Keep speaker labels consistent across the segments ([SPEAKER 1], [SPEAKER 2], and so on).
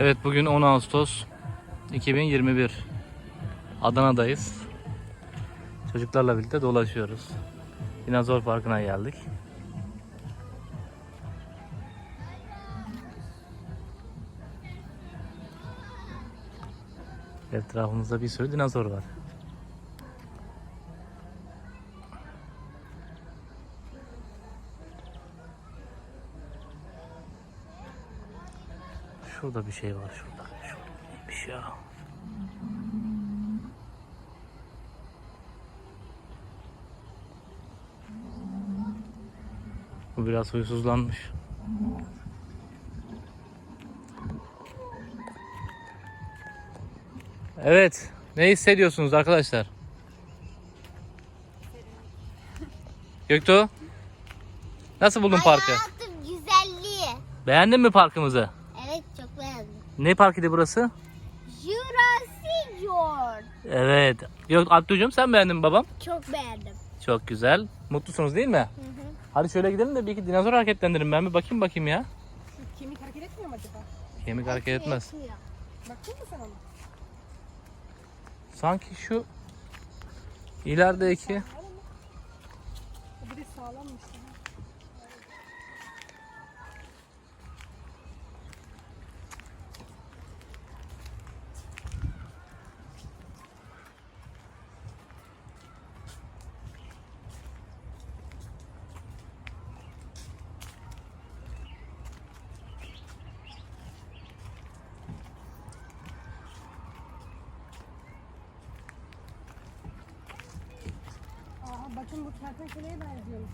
[SPEAKER 1] Evet bugün 10 Ağustos 2021. Adana'dayız. Çocuklarla birlikte dolaşıyoruz. Dinozor Parkı'na geldik. Etrafımızda bir sürü dinozor var. Şurada bir şey var şurada. Şurada neymiş ya? Bu biraz huysuzlanmış. Evet. Ne hissediyorsunuz arkadaşlar? Göktuğ. Nasıl buldun parkı?
[SPEAKER 2] Hayatım güzelliği.
[SPEAKER 1] Beğendin mi parkımızı? Ne parkıydı burası?
[SPEAKER 2] Jurassic World.
[SPEAKER 1] Evet. Yok Abdücüm sen beğendin mi babam?
[SPEAKER 2] Çok beğendim.
[SPEAKER 1] Çok güzel. Mutlusunuz değil mi?
[SPEAKER 2] Hı hı.
[SPEAKER 1] Hadi şöyle gidelim de bir iki dinozor hareketlendirin. Ben bir bakayım bakayım ya.
[SPEAKER 3] Şu kemik hareket etmiyor mu acaba?
[SPEAKER 1] Kemik hareket etmez.
[SPEAKER 2] Yetmiyor.
[SPEAKER 3] Baktın mı sen ona?
[SPEAKER 1] Sanki şu ilerideki
[SPEAKER 3] bir de sağlammış. Bakın bu kertenkeleye benziyormuş.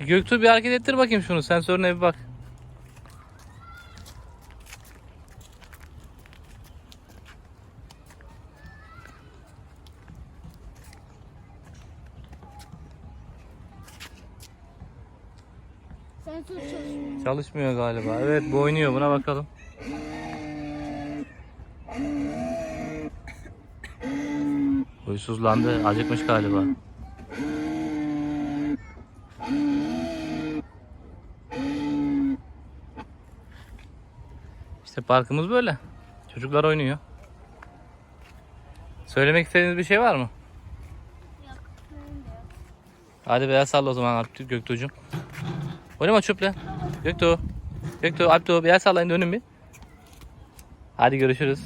[SPEAKER 1] bir Göktuğ bir hareket ettir bakayım şunu. Sensörüne bir bak.
[SPEAKER 2] Sensör çalışmıyor.
[SPEAKER 1] Çalışmıyor galiba. Evet bu oynuyor. Buna bakalım. Huysuzlandı. Acıkmış galiba. İşte parkımız böyle. Çocuklar oynuyor. Söylemek istediğiniz bir şey var mı?
[SPEAKER 2] Yok.
[SPEAKER 1] Hadi beyaz salla o zaman Alp Göktuğ'cum. Oynama çöple. Göktuğ. Göktuğ, Alptuğ beyaz sallayın dönün bir. Hadi görüşürüz.